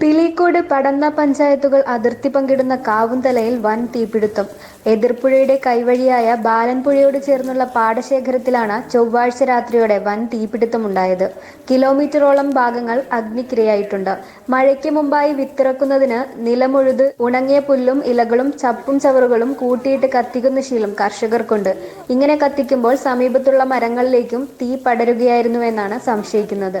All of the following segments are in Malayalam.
പിലിക്കോട് പടന്ന പഞ്ചായത്തുകൾ അതിർത്തി പങ്കിടുന്ന കാവുന്തലയിൽ വൻ തീപിടുത്തം. എതിർപ്പുഴയുടെ കൈവഴിയായ ബാലൻപുഴയോട് ചേർന്നുള്ള പാടശേഖരത്തിലാണ് ചൊവ്വാഴ്ച രാത്രിയോടെ വൻ തീപിടുത്തമുണ്ടായത്. കിലോമീറ്ററോളം ഭാഗങ്ങൾ അഗ്നിക്കിരയായിട്ടുണ്ട്. മഴയ്ക്ക് മുമ്പായി വിത്തിറക്കുന്നതിന് നിലമുഴുത് ഉണങ്ങിയ പുല്ലും ഇലകളും ചപ്പും ചവറുകളും കൂട്ടിയിട്ട് കത്തിക്കുന്ന ശീലം കർഷകർക്കുണ്ട്. ഇങ്ങനെ കത്തിക്കുമ്പോൾ സമീപത്തുള്ള മരങ്ങളിലേക്കും തീ പടരുകയായിരുന്നുവെന്നാണ് സംശയിക്കുന്നത്.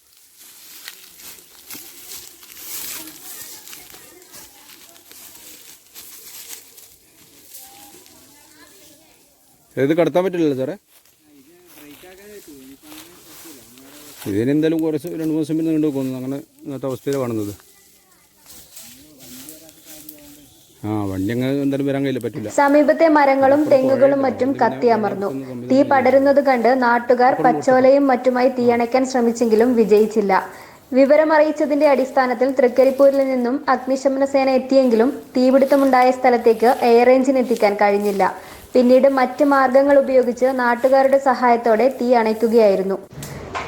ഇത് കടത്താൻ പറ്റില്ലല്ലോ സാറേ. ഇതിനെന്തായാലും കുറച്ച് രണ്ട് മൂന്ന് ദിവസം പിന്നെ നീണ്ടു പോകുന്നു അങ്ങനെ ഇന്നത്തെ അവസ്ഥയിലാണ് കാണുന്നത്. ആ വണ്ടി എന്തായാലും വരാൻ കഴിയില്ല പറ്റില്ല. സമീപത്തെ മരങ്ങളും തെങ്ങുകളും മറ്റും കത്തിയമർന്നു തീ പടരുന്നത് കണ്ട് നാട്ടുകാർ പച്ചോലയും മറ്റുമായി തീയണയ്ക്കാൻ ശ്രമിച്ചെങ്കിലും വിജയിച്ചില്ല. വിവരമറിയിച്ചതിന്റെ അടിസ്ഥാനത്തിൽ തൃക്കരിപ്പൂരിൽ നിന്നും അഗ്നിശമന സേന എത്തിയെങ്കിലും തീപിടുത്തമുണ്ടായ സ്ഥലത്തേക്ക് എയർ എഞ്ചിൻ എത്തിക്കാൻ കഴിഞ്ഞില്ല. പിന്നീട് മറ്റ് മാർഗങ്ങൾ ഉപയോഗിച്ച് നാട്ടുകാരുടെ സഹായത്തോടെ തീ അണയ്ക്കുകയായിരുന്നു.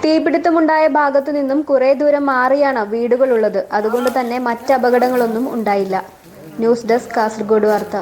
തീപിടുത്തമുണ്ടായ ഭാഗത്തു നിന്നും കുറെ ദൂരം മാറിയാണ് വീടുകളുള്ളത്. അതുകൊണ്ട് തന്നെ മറ്റ് അപകടങ്ങളൊന്നും ഉണ്ടായില്ല. ന്യൂസ് ഡെസ്ക് കാസർഗോഡ് വാർത്ത.